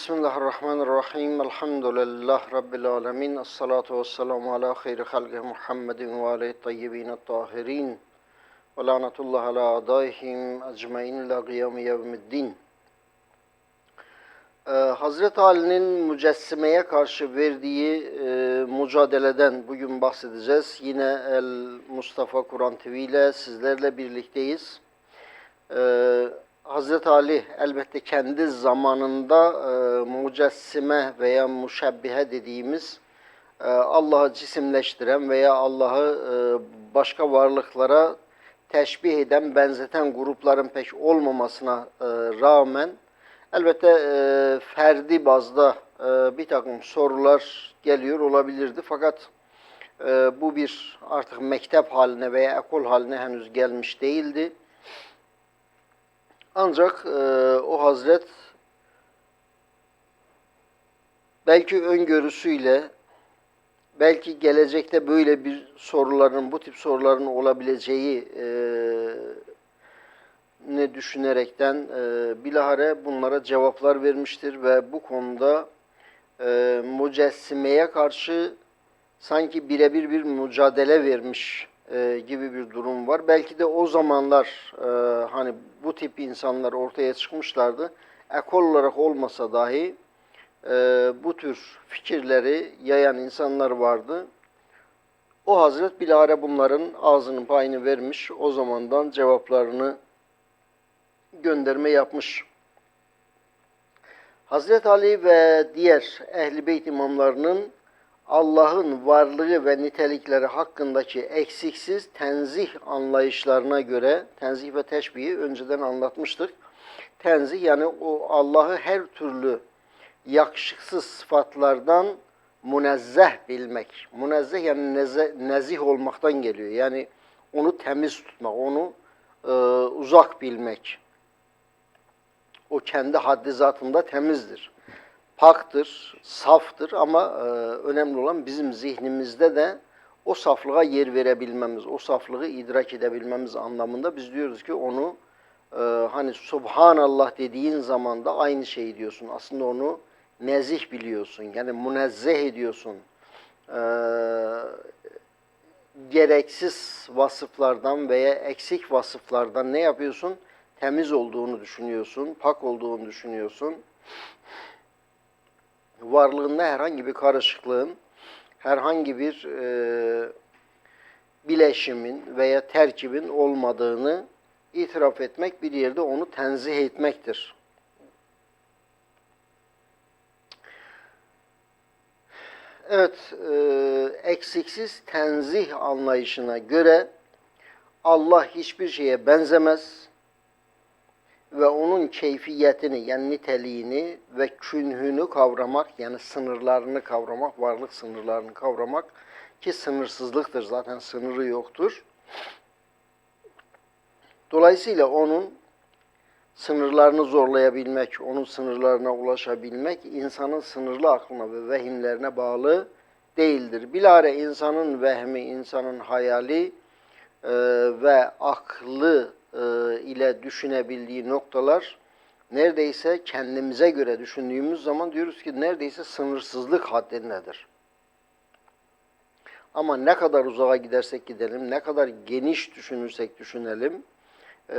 Bismillahirrahmanirrahim. Elhamdülillah rabbil alamin. Essalatu vesselamu ala hayri halqi Muhammedin ve aleyhi tayyibin tahirin. Ve lanetullah ala adaihim ecmaîn ila kıyam yevmiddin. Ee, Hazreti Ali'nin mücessimeye karşı verdiği e, mücadeleden bugün bahsedeceğiz. Yine El Mustafa Kur'an TV ile sizlerle birlikteyiz. Ee, Hazreti Ali elbette kendi zamanında e, mücessime veya müşebbihe dediğimiz e, Allah'ı cisimleştiren veya Allah'ı e, başka varlıklara teşbih eden, benzeten grupların pek olmamasına e, rağmen elbette e, ferdi bazda e, bir takım sorular geliyor olabilirdi. Fakat e, bu bir artık mektep haline veya ekol haline henüz gelmiş değildi. Ancak e, o hazret belki öngörüsüyle belki gelecekte böyle bir soruların, bu tip soruların olabileceği e, ne düşünerekten e, bilahare bunlara cevaplar vermiştir ve bu konuda e, mücessimeye karşı sanki birebir bir mücadele vermiş e, gibi bir durum var. Belki de o zamanlar e, hani bu tip insanlar ortaya çıkmışlardı. Ekol olarak olmasa dahi e, bu tür fikirleri yayan insanlar vardı. O Hazret bilahare bunların ağzının payını vermiş, o zamandan cevaplarını gönderme yapmış. Hazreti Ali ve diğer Ehl-i Beyt imamlarının Allah'ın varlığı ve nitelikleri hakkındaki eksiksiz tenzih anlayışlarına göre tenzih ve teşbihi önceden anlatmıştık. Tenzih yani o Allah'ı her türlü yakışıksız sıfatlardan münezzeh bilmek. Münezzeh yani neze, nezih olmaktan geliyor. Yani onu temiz tutmak, onu e, uzak bilmek. O kendi haddi zatında temizdir paktır, saftır ama e, önemli olan bizim zihnimizde de o saflığa yer verebilmemiz, o saflığı idrak edebilmemiz anlamında biz diyoruz ki onu e, hani Subhanallah dediğin zaman da aynı şeyi diyorsun. Aslında onu nezih biliyorsun. Yani münezzeh ediyorsun. E, gereksiz vasıflardan veya eksik vasıflardan ne yapıyorsun? Temiz olduğunu düşünüyorsun, pak olduğunu düşünüyorsun varlığında herhangi bir karışıklığın, herhangi bir e, bileşimin veya terkibin olmadığını itiraf etmek, bir yerde onu tenzih etmektir. Evet, e, eksiksiz tenzih anlayışına göre Allah hiçbir şeye benzemez, ve onun keyfiyetini yani niteliğini ve künhünü kavramak yani sınırlarını kavramak, varlık sınırlarını kavramak ki sınırsızlıktır zaten sınırı yoktur. Dolayısıyla onun sınırlarını zorlayabilmek, onun sınırlarına ulaşabilmek insanın sınırlı aklına ve vehimlerine bağlı değildir. Bilare insanın vehmi, insanın hayali e, ve aklı ile düşünebildiği noktalar neredeyse kendimize göre düşündüğümüz zaman diyoruz ki neredeyse sınırsızlık haddindedir. Ama ne kadar uzağa gidersek gidelim, ne kadar geniş düşünürsek düşünelim, e,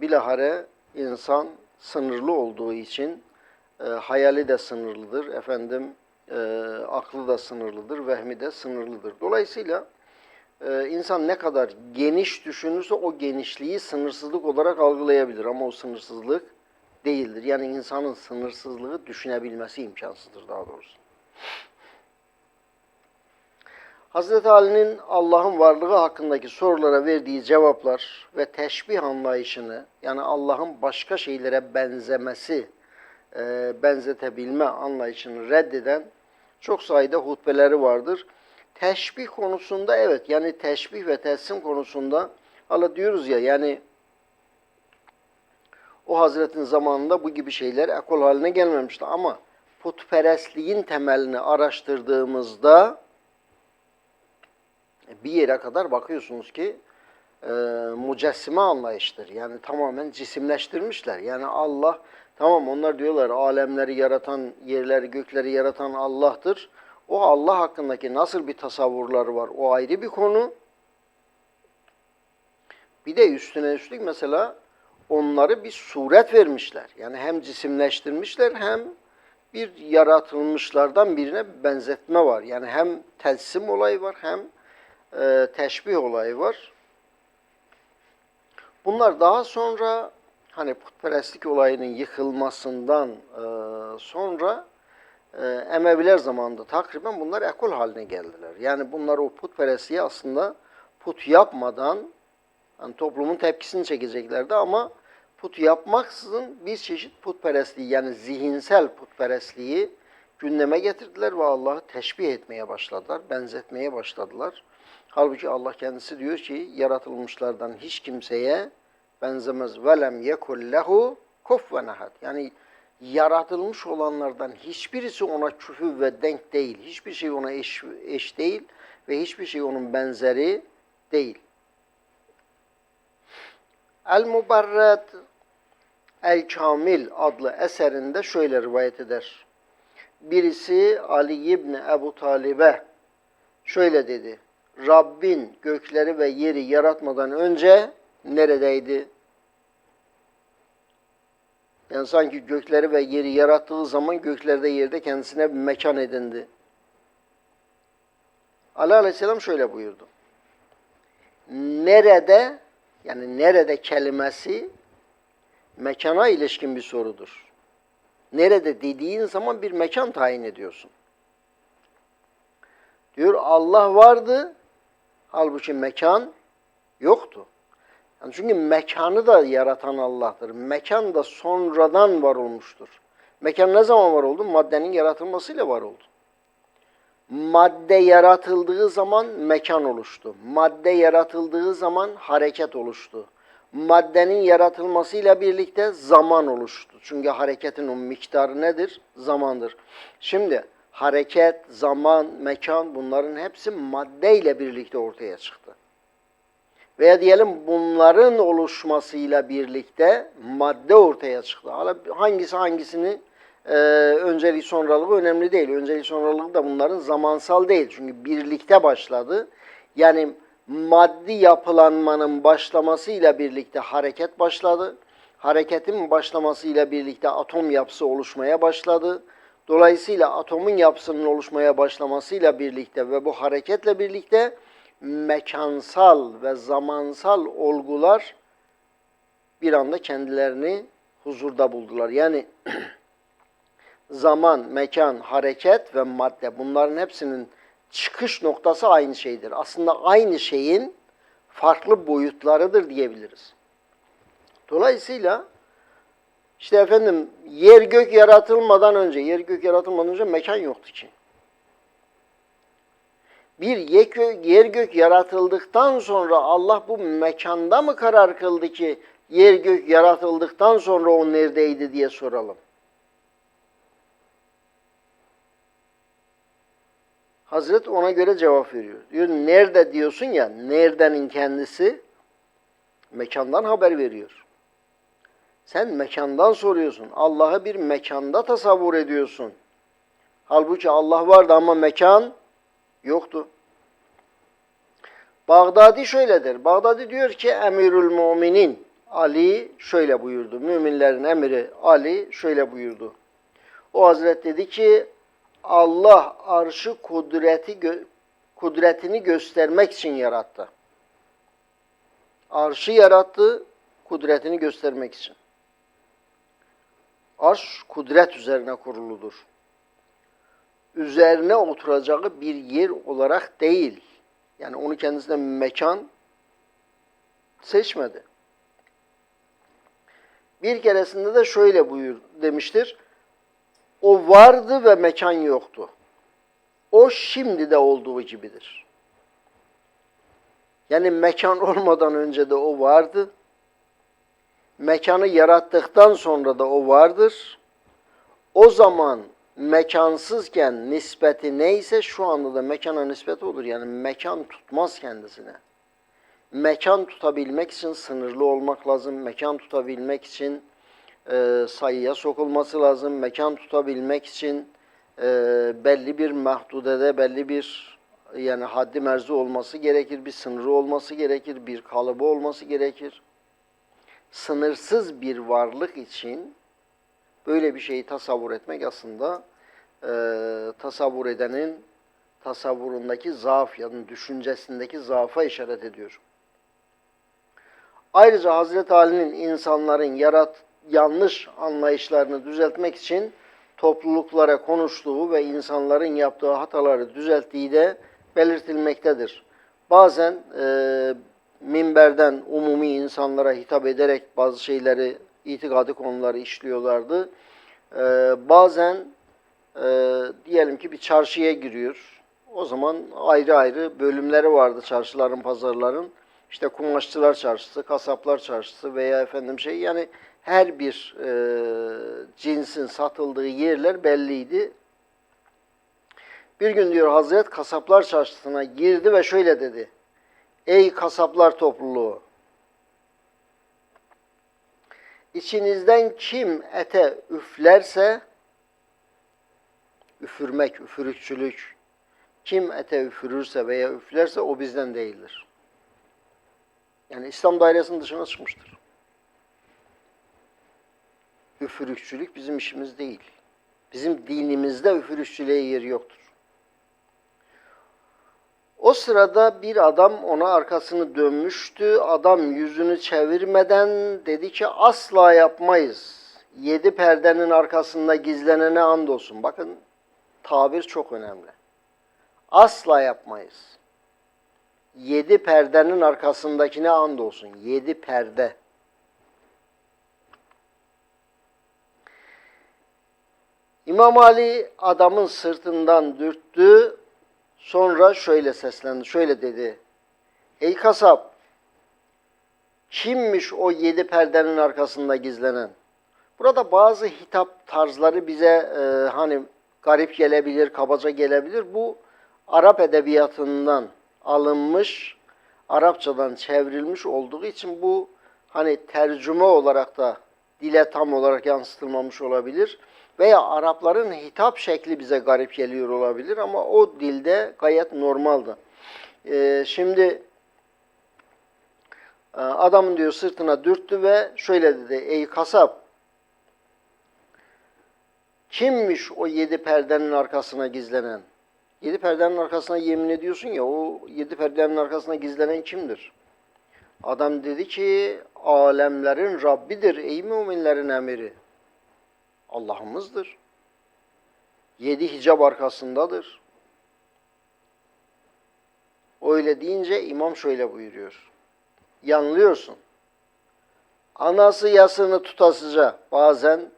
bilahare insan sınırlı olduğu için e, hayali de sınırlıdır, efendim e, aklı da sınırlıdır, vehmi de sınırlıdır. Dolayısıyla e, insan ne kadar geniş düşünürse o genişliği sınırsızlık olarak algılayabilir. Ama o sınırsızlık değildir. Yani insanın sınırsızlığı düşünebilmesi imkansızdır daha doğrusu. Hazreti Ali'nin Allah'ın varlığı hakkındaki sorulara verdiği cevaplar ve teşbih anlayışını yani Allah'ın başka şeylere benzemesi, e, benzetebilme anlayışını reddeden çok sayıda hutbeleri vardır. Teşbih konusunda evet yani teşbih ve teslim konusunda Allah diyoruz ya yani o Hazretin zamanında bu gibi şeyler ekol haline gelmemişti ama putperestliğin temelini araştırdığımızda bir yere kadar bakıyorsunuz ki e, mücessime anlayıştır. Yani tamamen cisimleştirmişler. Yani Allah Tamam onlar diyorlar alemleri yaratan, yerleri, gökleri yaratan Allah'tır. O Allah hakkındaki nasıl bir tasavvurları var o ayrı bir konu. Bir de üstüne üstlük mesela onları bir suret vermişler. Yani hem cisimleştirmişler hem bir yaratılmışlardan birine benzetme var. Yani hem telsim olayı var hem e, teşbih olayı var. Bunlar daha sonra hani putperestlik olayının yıkılmasından e, sonra e, Emeviler zamanında takriben bunlar ekol haline geldiler. Yani bunlar o putperestliği aslında put yapmadan yani toplumun tepkisini çekeceklerdi ama put yapmaksızın bir çeşit putperestliği yani zihinsel putperestliği gündeme getirdiler ve Allah'ı teşbih etmeye başladılar, benzetmeye başladılar. Halbuki Allah kendisi diyor ki yaratılmışlardan hiç kimseye benzemez. Velem yekul lehu kuffen ahad. Yani yaratılmış olanlardan hiçbirisi ona küfü ve denk değil. Hiçbir şey ona eş, eş değil ve hiçbir şey onun benzeri değil. El-Mubarred El-Kamil adlı eserinde şöyle rivayet eder. Birisi Ali İbni Ebu Talib'e şöyle dedi. Rabbin gökleri ve yeri yaratmadan önce neredeydi? Yani sanki gökleri ve yeri yarattığı zaman göklerde yerde kendisine bir mekan edindi. Ali Aleyhisselam şöyle buyurdu. Nerede yani nerede kelimesi mekana ilişkin bir sorudur. Nerede dediğin zaman bir mekan tayin ediyorsun. Diyor Allah vardı, halbuki mekan yoktu. Yani çünkü mekanı da yaratan Allah'tır. Mekan da sonradan var olmuştur. Mekan ne zaman var oldu? Maddenin yaratılmasıyla var oldu. Madde yaratıldığı zaman mekan oluştu. Madde yaratıldığı zaman hareket oluştu. Maddenin yaratılmasıyla birlikte zaman oluştu. Çünkü hareketin o miktarı nedir? Zamandır. Şimdi hareket, zaman, mekan bunların hepsi maddeyle birlikte ortaya çıktı. Veya diyelim bunların oluşmasıyla birlikte madde ortaya çıktı. Hangisi hangisini e, önceliği sonralığı önemli değil. Önceliği sonralığı da bunların zamansal değil. Çünkü birlikte başladı. Yani maddi yapılanmanın başlamasıyla birlikte hareket başladı. Hareketin başlamasıyla birlikte atom yapısı oluşmaya başladı. Dolayısıyla atomun yapısının oluşmaya başlamasıyla birlikte ve bu hareketle birlikte mekansal ve zamansal olgular bir anda kendilerini huzurda buldular. Yani zaman, mekan, hareket ve madde bunların hepsinin çıkış noktası aynı şeydir. Aslında aynı şeyin farklı boyutlarıdır diyebiliriz. Dolayısıyla işte efendim yer gök yaratılmadan önce, yer gök yaratılmadan önce mekan yoktu ki. Bir yer gök yaratıldıktan sonra Allah bu mekanda mı karar kıldı ki yer gök yaratıldıktan sonra o neredeydi diye soralım. Hazret ona göre cevap veriyor. Diyor nerede diyorsun ya, neredenin kendisi mekandan haber veriyor. Sen mekandan soruyorsun. Allah'ı bir mekanda tasavvur ediyorsun. Halbuki Allah vardı ama mekan yoktu. Bağdadi şöyledir. Bağdadi diyor ki Emirül Müminin Ali şöyle buyurdu. Müminlerin emiri Ali şöyle buyurdu. O Hazret dedi ki Allah arşı kudreti kudretini göstermek için yarattı. Arşı yarattı, kudretini göstermek için. Arş kudret üzerine kuruludur. Üzerine oturacağı bir yer olarak değil. Yani onu kendisine mekan seçmedi. Bir keresinde de şöyle buyur demiştir. O vardı ve mekan yoktu. O şimdi de olduğu gibidir. Yani mekan olmadan önce de o vardı. Mekanı yarattıktan sonra da o vardır. O zaman mekansızken nispeti neyse şu anda da mekana nispeti olur. Yani mekan tutmaz kendisine. Mekan tutabilmek için sınırlı olmak lazım. Mekan tutabilmek için e, sayıya sokulması lazım. Mekan tutabilmek için e, belli bir mahdudede, belli bir yani haddi merzi olması gerekir, bir sınırı olması gerekir, bir kalıbı olması gerekir. Sınırsız bir varlık için böyle bir şeyi tasavvur etmek aslında e, tasavvur edenin tasavvurundaki zaaf yani düşüncesindeki zaafa işaret ediyor. Ayrıca Hazreti Ali'nin insanların yarat yanlış anlayışlarını düzeltmek için topluluklara konuştuğu ve insanların yaptığı hataları düzelttiği de belirtilmektedir. Bazen e, minberden umumi insanlara hitap ederek bazı şeyleri, itikadi konuları işliyorlardı. E, bazen e, diyelim ki bir çarşıya giriyor. O zaman ayrı ayrı bölümleri vardı çarşıların, pazarların. İşte kumaşçılar çarşısı, kasaplar çarşısı veya efendim şey yani her bir e, cinsin satıldığı yerler belliydi. Bir gün diyor Hazret kasaplar çarşısına girdi ve şöyle dedi. Ey kasaplar topluluğu! İçinizden kim ete üflerse üfürmek, üfürükçülük kim ete üfürürse veya üflerse o bizden değildir. Yani İslam dairesinin dışına çıkmıştır. Üfürükçülük bizim işimiz değil. Bizim dinimizde üfürükçülüğe yeri yoktur. O sırada bir adam ona arkasını dönmüştü. Adam yüzünü çevirmeden dedi ki asla yapmayız. Yedi perdenin arkasında gizlenene andolsun. Bakın tabir çok önemli. Asla yapmayız. Yedi perdenin arkasındakine andolsun. Yedi perde. İmam Ali adamın sırtından dürttü. Sonra şöyle seslendi. Şöyle dedi. Ey kasap! Kimmiş o yedi perdenin arkasında gizlenen? Burada bazı hitap tarzları bize e, hani garip gelebilir, kabaca gelebilir. Bu Arap edebiyatından alınmış, Arapçadan çevrilmiş olduğu için bu hani tercüme olarak da dile tam olarak yansıtılmamış olabilir. Veya Arapların hitap şekli bize garip geliyor olabilir ama o dilde gayet normaldi. Ee, şimdi e, adamın diyor sırtına dürttü ve şöyle dedi. Ey kasap kimmiş o yedi perdenin arkasına gizlenen? Yedi perdenin arkasına yemin ediyorsun ya o yedi perdenin arkasına gizlenen kimdir? Adam dedi ki alemlerin Rabbidir ey müminlerin emiri. Allah'ımızdır. Yedi hicab arkasındadır. Öyle deyince imam şöyle buyuruyor. Yanılıyorsun. Anası yasını tutasıca bazen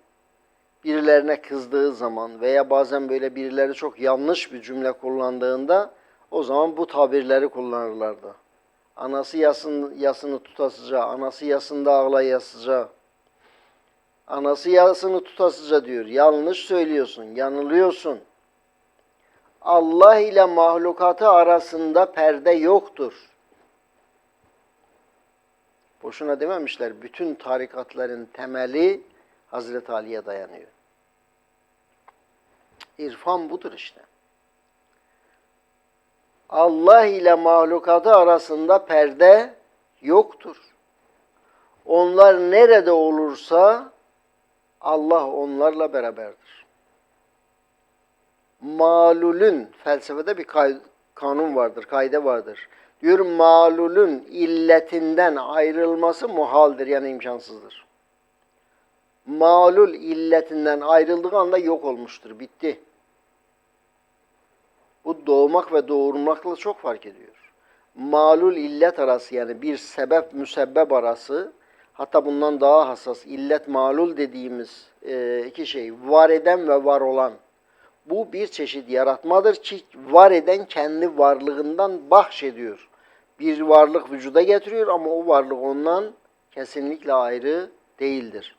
birilerine kızdığı zaman veya bazen böyle birileri çok yanlış bir cümle kullandığında o zaman bu tabirleri kullanırlardı. Anası yasın, yasını tutasıca, anası yasında ağlayasıca, anası yasını tutasıca diyor. Yanlış söylüyorsun, yanılıyorsun. Allah ile mahlukatı arasında perde yoktur. Boşuna dememişler. Bütün tarikatların temeli Hazreti Ali'ye dayanıyor. İrfan budur işte. Allah ile mahlukatı arasında perde yoktur. Onlar nerede olursa Allah onlarla beraberdir. Malulün felsefede bir kanun vardır, kaide vardır. Diyor malulün illetinden ayrılması muhaldir yani imkansızdır. Malul illetinden ayrıldığı anda yok olmuştur, bitti. Bu doğmak ve doğurmakla çok fark ediyor. Malul illet arası yani bir sebep müsebbep arası hatta bundan daha hassas illet malul dediğimiz e, iki şey var eden ve var olan. Bu bir çeşit yaratmadır ki var eden kendi varlığından bahşediyor. Bir varlık vücuda getiriyor ama o varlık ondan kesinlikle ayrı değildir.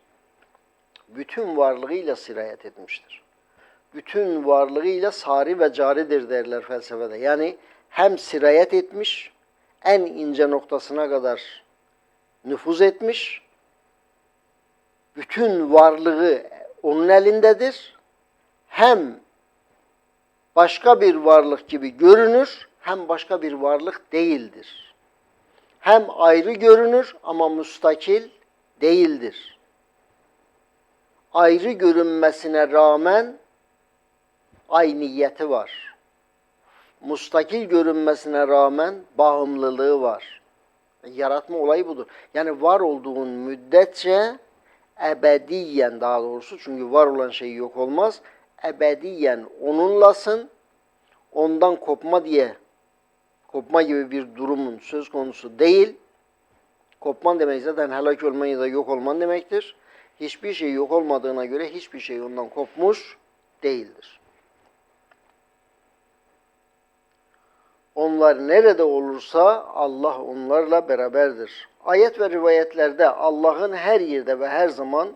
Bütün varlığıyla sirayet etmiştir bütün varlığıyla sari ve caridir derler felsefede. Yani hem sirayet etmiş, en ince noktasına kadar nüfuz etmiş, bütün varlığı onun elindedir. Hem başka bir varlık gibi görünür, hem başka bir varlık değildir. Hem ayrı görünür ama mustakil değildir. Ayrı görünmesine rağmen ayniyeti var. Mustakil görünmesine rağmen bağımlılığı var. Yaratma olayı budur. Yani var olduğun müddetçe ebediyen daha doğrusu çünkü var olan şey yok olmaz. Ebediyen onunlasın. Ondan kopma diye kopma gibi bir durumun söz konusu değil. Kopman demek zaten helak olman da yok olman demektir. Hiçbir şey yok olmadığına göre hiçbir şey ondan kopmuş değildir. Onlar nerede olursa Allah onlarla beraberdir. Ayet ve rivayetlerde Allah'ın her yerde ve her zaman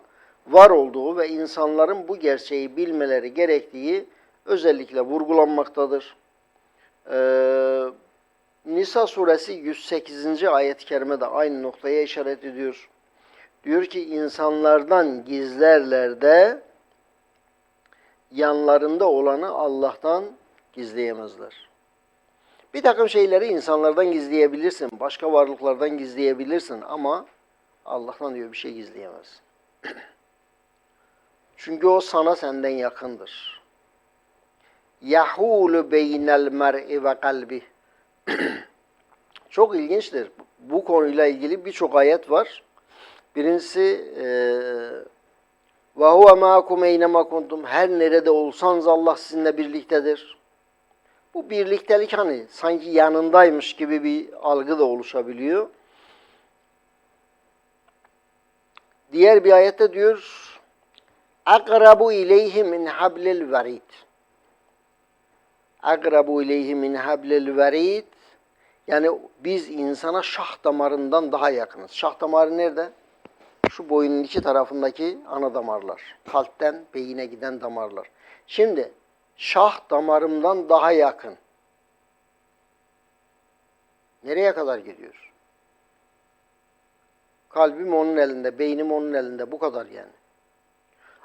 var olduğu ve insanların bu gerçeği bilmeleri gerektiği özellikle vurgulanmaktadır. Ee, Nisa suresi 108. ayet-i kerime de aynı noktaya işaret ediyor. Diyor ki insanlardan gizlerler de yanlarında olanı Allah'tan gizleyemezler. Bir takım şeyleri insanlardan gizleyebilirsin, başka varlıklardan gizleyebilirsin ama Allah'tan diyor bir şey gizleyemezsin. Çünkü o sana senden yakındır. Yahulu beynel mer'i ve kalbi. Çok ilginçtir. Bu konuyla ilgili birçok ayet var. Birincisi ve huve ma'akum eynema kuntum. Her nerede olsanız Allah sizinle birliktedir. Bu birliktelik hani sanki yanındaymış gibi bir algı da oluşabiliyor. Diğer bir ayette diyor akrabu ileyhi min hablil verid. Akrabu ileyhi min hablil verid. Yani biz insana şah damarından daha yakınız. Şah damarı nerede? Şu boynun iki tarafındaki ana damarlar. Kalpten beyine giden damarlar. Şimdi şah damarımdan daha yakın. Nereye kadar gidiyor? Kalbim onun elinde, beynim onun elinde. Bu kadar yani.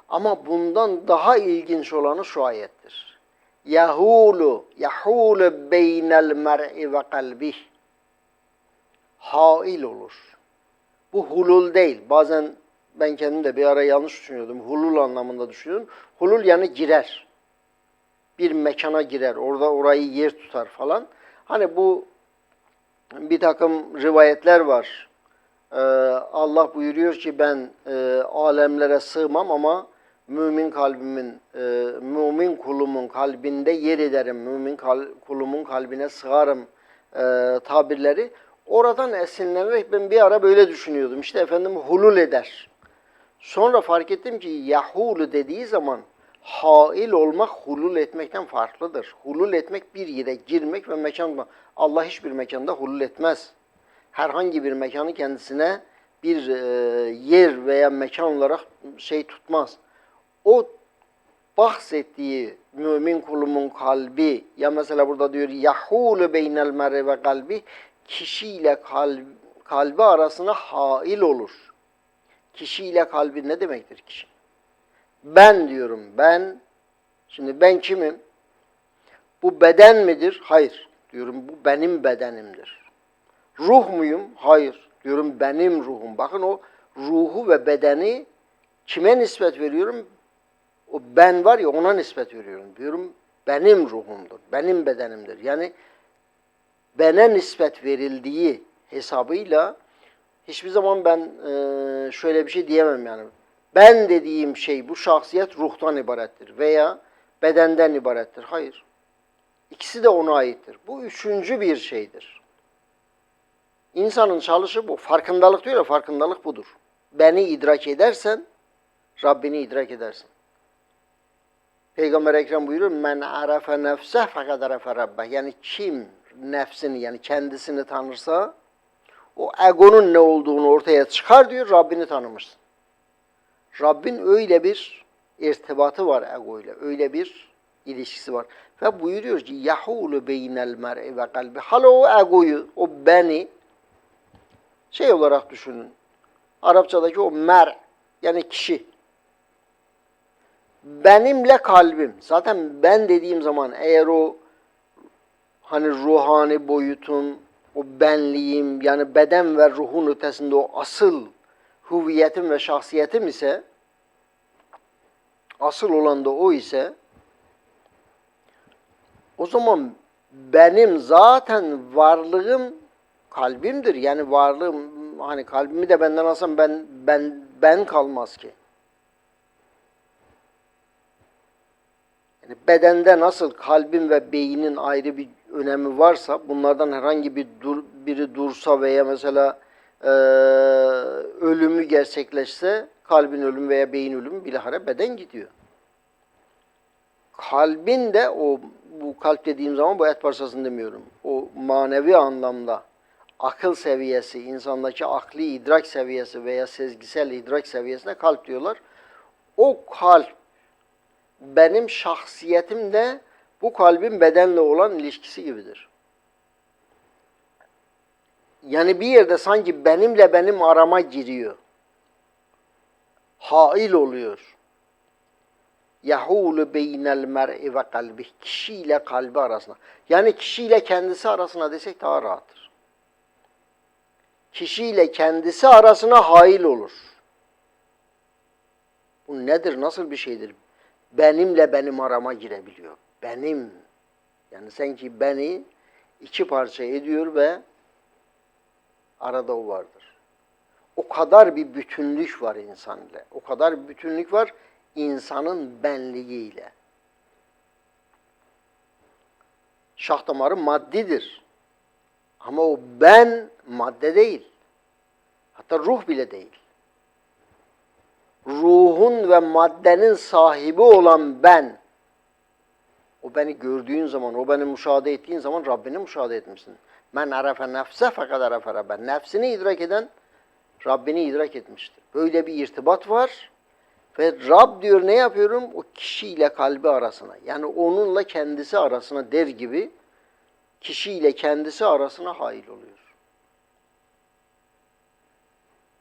Ama bundan daha ilginç olanı şu ayettir. Yahulu, yahulu beynel mer'i ve kalbih. Hail olur. Bu hulul değil. Bazen ben kendim de bir ara yanlış düşünüyordum. Hulul anlamında düşünüyordum. Hulul yani girer. Bir mekana girer. Orada orayı yer tutar falan. Hani bu bir takım rivayetler var. Ee, Allah buyuruyor ki ben e, alemlere sığmam ama mümin kalbimin, e, mümin kulumun kalbinde yer ederim, mümin kal, kulumun kalbine sığarım e, tabirleri. Oradan esinlenerek ben bir ara böyle düşünüyordum. İşte efendim hulul eder. Sonra fark ettim ki yahulu dediği zaman hail olmak hulul etmekten farklıdır. Hulul etmek bir yere girmek ve mekan Allah hiçbir mekanda hulul etmez. Herhangi bir mekanı kendisine bir e, yer veya mekan olarak şey tutmaz o bahsettiği mümin kulumun kalbi ya mesela burada diyor yahulu beynel mer'i ve kalbi kişiyle kalbi, kalbi arasına hail olur. Kişiyle kalbi ne demektir kişi? Ben diyorum ben. Şimdi ben kimim? Bu beden midir? Hayır. Diyorum bu benim bedenimdir. Ruh muyum? Hayır. Diyorum benim ruhum. Bakın o ruhu ve bedeni kime nispet veriyorum? o ben var ya ona nispet veriyorum. Diyorum benim ruhumdur, benim bedenimdir. Yani bene nispet verildiği hesabıyla hiçbir zaman ben şöyle bir şey diyemem yani. Ben dediğim şey bu şahsiyet ruhtan ibarettir veya bedenden ibarettir. Hayır. İkisi de ona aittir. Bu üçüncü bir şeydir. İnsanın çalışı bu. Farkındalık diyor ya farkındalık budur. Beni idrak edersen Rabbini idrak edersin. Peygamber Ekrem buyuruyor men arafe nefseh fakat arafe rabbeh. Yani kim nefsini yani kendisini tanırsa o egonun ne olduğunu ortaya çıkar diyor Rabbini tanımışsın. Rabbin öyle bir irtibatı var ego ile. Öyle bir ilişkisi var. Ve buyuruyor ki yahulu beynel mer'i ve kalbi. Hala o egoyu, o beni şey olarak düşünün. Arapçadaki o mer yani kişi benimle kalbim. Zaten ben dediğim zaman eğer o hani ruhani boyutun, o benliğim yani beden ve ruhun ötesinde o asıl huviyetim ve şahsiyetim ise asıl olan da o ise o zaman benim zaten varlığım kalbimdir. Yani varlığım hani kalbimi de benden alsam ben ben ben kalmaz ki. Yani bedende nasıl kalbin ve beynin ayrı bir önemi varsa bunlardan herhangi bir dur, biri dursa veya mesela e, ölümü gerçekleşse kalbin ölümü veya beyin ölümü bilahare beden gidiyor. Kalbin de o bu kalp dediğim zaman bu et parçasını demiyorum. O manevi anlamda akıl seviyesi, insandaki akli idrak seviyesi veya sezgisel idrak seviyesine kalp diyorlar. O kalp benim şahsiyetim de bu kalbin bedenle olan ilişkisi gibidir. Yani bir yerde sanki benimle benim arama giriyor. Hail oluyor. Yahulu beynel mer'i ve kalbi. Kişiyle kalbi arasına. Yani kişiyle kendisi arasına desek daha rahattır. Kişiyle kendisi arasına hail olur. Bu nedir? Nasıl bir şeydir? Benimle benim arama girebiliyor. Benim. Yani sanki beni iki parça ediyor ve arada o vardır. O kadar bir bütünlük var insan ile. O kadar bir bütünlük var insanın benliğiyle. Şah damarı maddidir. Ama o ben madde değil. Hatta ruh bile değil. Ruhun ve maddenin sahibi olan ben. O beni gördüğün zaman, o beni müşahede ettiğin zaman Rabbini müşahede etmişsin. Men arefe nefse fakat arefe Rabbe. Nefsini idrak eden Rabbini idrak etmiştir. Böyle bir irtibat var. Ve Rab diyor ne yapıyorum? O kişiyle kalbi arasına. Yani onunla kendisi arasına der gibi kişiyle kendisi arasına hail oluyor.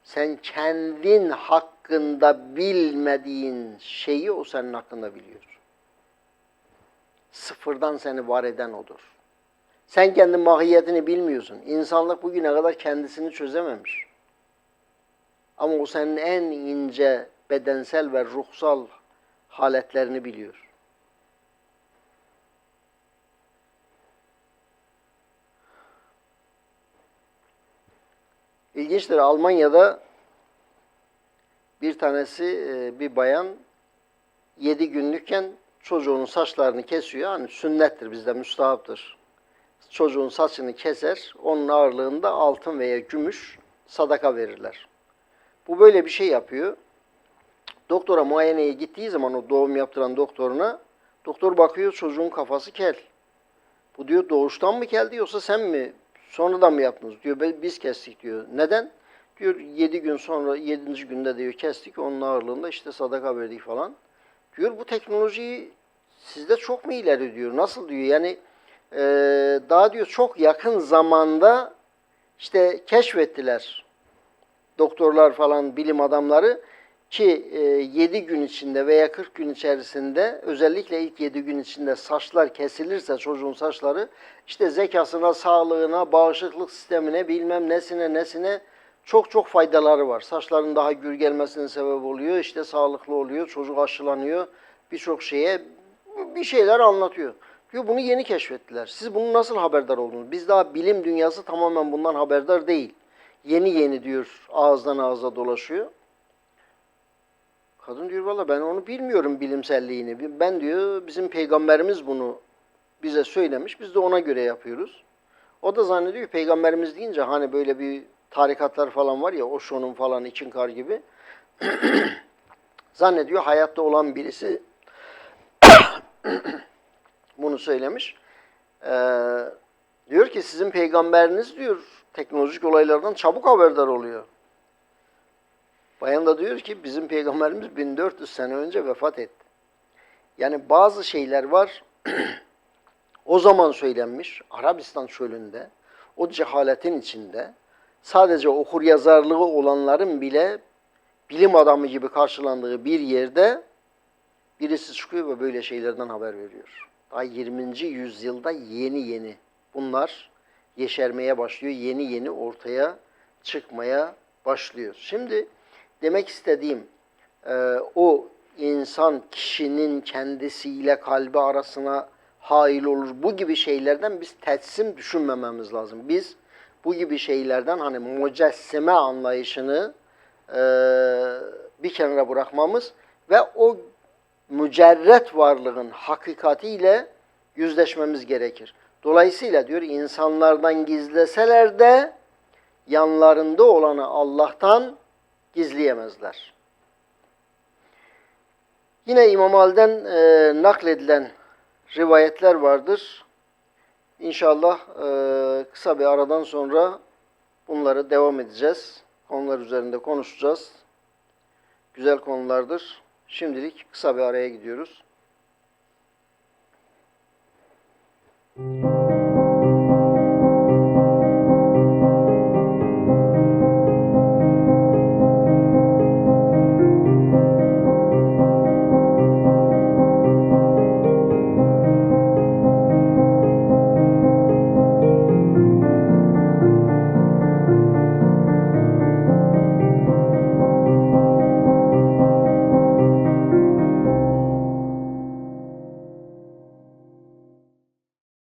Sen kendin hakkında bilmediğin şeyi o senin hakkında biliyor. Sıfırdan seni var eden odur. Sen kendi mahiyetini bilmiyorsun. İnsanlık bugüne kadar kendisini çözememiş. Ama o senin en ince bedensel ve ruhsal haletlerini biliyor. İlginçtir. Almanya'da bir tanesi e, bir bayan yedi günlükken çocuğunun saçlarını kesiyor. Hani sünnettir bizde müstahaptır. Çocuğun saçını keser. Onun ağırlığında altın veya gümüş sadaka verirler. Bu böyle bir şey yapıyor. Doktora muayeneye gittiği zaman o doğum yaptıran doktoruna doktor bakıyor çocuğun kafası kel. Bu diyor doğuştan mı keldi yoksa sen mi sonradan mı yaptınız diyor. Biz kestik diyor. Neden? Diyor yedi gün sonra yedinci günde diyor kestik onun ağırlığında işte sadaka verdik falan. Diyor bu teknolojiyi sizde çok mu ileri diyor. Nasıl diyor yani e, daha diyor çok yakın zamanda işte keşfettiler doktorlar falan bilim adamları ki e, 7 gün içinde veya 40 gün içerisinde özellikle ilk 7 gün içinde saçlar kesilirse çocuğun saçları işte zekasına, sağlığına, bağışıklık sistemine bilmem nesine nesine çok çok faydaları var. Saçların daha gür gelmesine sebep oluyor. işte sağlıklı oluyor. Çocuk aşılanıyor. Birçok şeye bir şeyler anlatıyor. Diyor bunu yeni keşfettiler. Siz bunu nasıl haberdar oldunuz? Biz daha bilim dünyası tamamen bundan haberdar değil. Yeni yeni diyor ağızdan ağza dolaşıyor. Kadın diyor valla ben onu bilmiyorum bilimselliğini. Ben diyor bizim peygamberimiz bunu bize söylemiş. Biz de ona göre yapıyoruz. O da zannediyor ki peygamberimiz deyince hani böyle bir tarikatlar falan var ya Osho'nun falan için kar gibi. zannediyor hayatta olan birisi bunu söylemiş. Ee, diyor ki sizin peygamberiniz diyor teknolojik olaylardan çabuk haberdar oluyor. Bayan da diyor ki bizim peygamberimiz 1400 sene önce vefat etti. Yani bazı şeyler var o zaman söylenmiş Arabistan çölünde o cehaletin içinde sadece okur yazarlığı olanların bile bilim adamı gibi karşılandığı bir yerde birisi çıkıyor ve böyle şeylerden haber veriyor. Daha 20. yüzyılda yeni yeni bunlar yeşermeye başlıyor. Yeni yeni ortaya çıkmaya başlıyor. Şimdi demek istediğim e, o insan kişinin kendisiyle kalbi arasına hail olur. Bu gibi şeylerden biz tetsim düşünmememiz lazım. Biz bu gibi şeylerden hani mucessime anlayışını e, bir kenara bırakmamız ve o mücerret varlığın hakikatiyle yüzleşmemiz gerekir. Dolayısıyla diyor insanlardan gizleseler de yanlarında olanı Allah'tan gizleyemezler. Yine İmam Ali'den e, nakledilen rivayetler vardır. İnşallah e, kısa bir aradan sonra bunları devam edeceğiz. Konular üzerinde konuşacağız. Güzel konulardır. Şimdilik kısa bir araya gidiyoruz.